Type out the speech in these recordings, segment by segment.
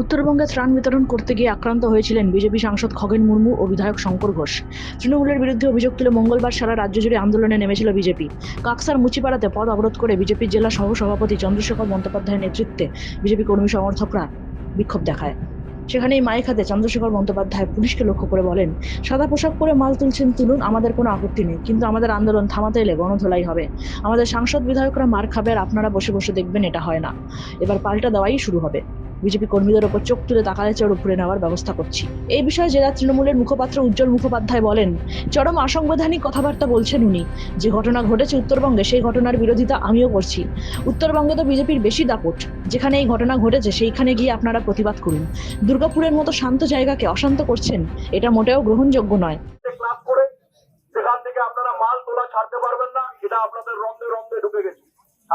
উত্তরবঙ্গে ত্রাণ বিতরণ করতে গিয়ে আক্রান্ত হয়েছিলেন বিজেপি সাংসদ খগেন মুর্মু ও বিধায়ক শঙ্কর ঘোষ। তৃণমূলের বিরুদ্ধে অভিযোগ তুলে মঙ্গলবার সারা রাজ্য জুড়ে আন্দোলনে নেমেছিল বিজেপি। কাকসার মুচিপাড়াতে পদ অবরোধ করে বিজেপির জেলা সহ সভাপতি চন্দ্রশেখর বন্দ্যোপাধ্যায়ের নেতৃত্বে বিজেপি কর্মী সমর্থকরা বিক্ষোভ দেখায়। সেখানেই মাইক হাতে চন্দ্রশেখর বন্দ্যোপাধ্যায় পুলিশকে লক্ষ্য করে বলেন, সাদা পোশাক পরে মাল তুলছেন তুলুন, আমাদের কোনো আপত্তি নেই, কিন্তু আমাদের আন্দোলন থামাতে এলে গণধোলাই হবে। আমাদের সাংসদ বিধায়করা মার খাবে আর আপনারা বসে বসে দেখবেন এটা হয় না। এবার পাল্টা দেওয়াই শুরু হবে। বিজেপি কর্মীদের ওপর চোখ তুলে তাকালে চড় উপরে নেওয়ার ব্যবস্থা করছি। এই বিষয়ে জেলা তৃণমূলের মুখপাত্র উজ্জ্বল মুখোপাধ্যায় বলেন, চরম অসাংবিধানিক কথাবার্তা বলছেন উনি। যে ঘটনা ঘটেছে উত্তরবঙ্গে, সেই ঘটনার বিরোধিতা আমিও করছি। উত্তরবঙ্গে তো বিজেপির বেশি দাপট। যেখানে এই ঘটনা ঘটেছে, সেইখানে গিয়ে আপনারা প্রতিবাদ করুন। দুর্গাপুরের মতো শান্ত জায়গাকে অশান্ত করছেন, এটা মোটেও গ্রহণযোগ্য নয়। থেকে আপনারা মাল তোলা পারবেন না, এটা আপনাদের রন্ধে রন্ধে ঢুকে গেছে।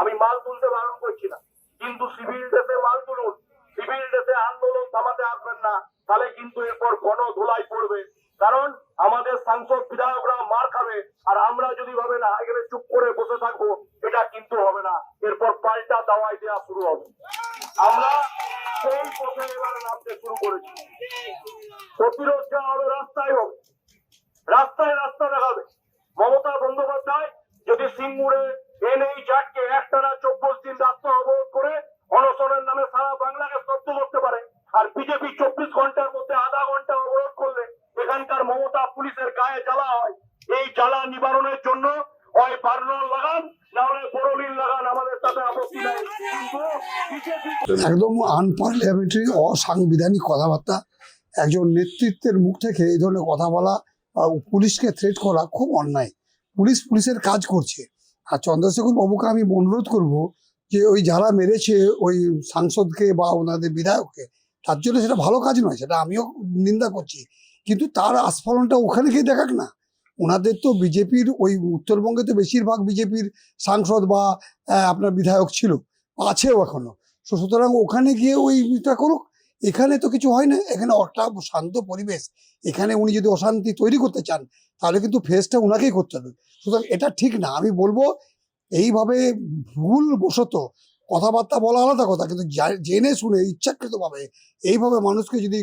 আমি মাল তুলতে বারণ করছি না। কিন্তু সিভিল ড্রেসে মাল তুলুন। সিভিল ড্রেসে আন্দোলন থামাতে আসবেন না, তাহলে কিন্তু এরপর গণ ধুলাই পড়বে। কারণ আমাদের সাংসদ বিধায়করা মার খাবে, আর আমরা যদি ভাবে না, এখানে চুপ করে বসে থাকব, এটা কিন্তু হবে না। এরপর পাল্টা দাওয়াই দেওয়া শুরু হবে। আমরা সেই পথে এবারে নামতে শুরু করেছি। প্রতিরোধ যা হবে রাস্তায় হবে। রাস্তায় রাস্তা দেখাবে। মমতা বন্দ্যোপাধ্যায় যদি সিঙ্গুরে এনেই জাটকে একটানা চব্বিশ দিন রাস্তা অবরোধ করে অনশনের নামে সারা বাংলাকে স্তব্ধ করতে পারে আর বিজেপি চব্বিশ ঘণ্টার মধ্যে আধা ঘণ্টা অবরোধ করলে এখানকার মমতা পুলিশের গায়ে জ্বালা হয়। এই জ্বালা নিবারণের জন্য হয় বার্নল লাগান একদম আনপার্লিয়ামেন্টারি অসাংবিধানিক কথাবার্তা, একজন নেতৃত্বের মুখ থেকে এই ধরনের কথা বলা পুলিশকে থ্রেট করা খুব অন্যায়। পুলিশ পুলিশের কাজ করছে। আর চন্দ্রশেখর বাবুকে আমি অনুরোধ করব যে ওই যারা মেরেছে ওই সাংসদকে বা ওনাদের বিধায়ককে তার জন্য সেটা ভালো কাজ নয়, সেটা আমিও নিন্দা করছি। কিন্তু তার আস্ফলনটা ওখানে গিয়ে দেখাক না। ওনাদের তো বিজেপির ওই উত্তরবঙ্গে তো বেশিরভাগ বিজেপির সাংসদ বা আপনার বিধায়ক ছিল, আছেও এখনও। সো সুতরাং ওখানে গিয়ে ওইটা করুক। এখানে তো কিছু হয় না, এখানে একটা শান্ত পরিবেশ। এখানে উনি যদি অশান্তি তৈরি করতে চান, তাহলে কিন্তু ফেসটা ওনাকেই করতে হবে। সুতরাং এটা ঠিক না। আমি বলব, এইভাবে ভুল বশত কথাবার্তা বলা আলাদা কথা কিন্তু জেনে শুনে ইচ্ছাকৃতভাবে এইভাবে মানুষকে যদি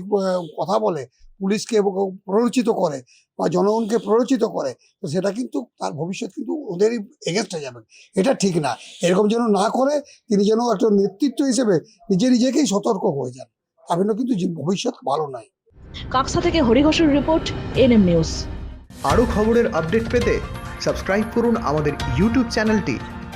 কথা বলে পুলিশকে প্ররোচিত করে বা জনগণকে প্ররোচিত করে তো সেটা কিন্তু তার ভবিষ্যৎ কিন্তু ওদেরই এগেনস্টে যাবে। এটা ঠিক না। এরকম যেন না করে তিনি যেন একটা নেতৃত্ব হিসেবে নিজে নিজেকেই সতর্ক হয়ে যান। তাহলে কিন্তু ভবিষ্যৎ ভালো নয়। কাকসা থেকে হরিঘোষের রিপোর্ট এনএম নিউজ। আরও খবরের আপডেট পেতে সাবস্ক্রাইব করুন আমাদের ইউটিউব চ্যানেলটি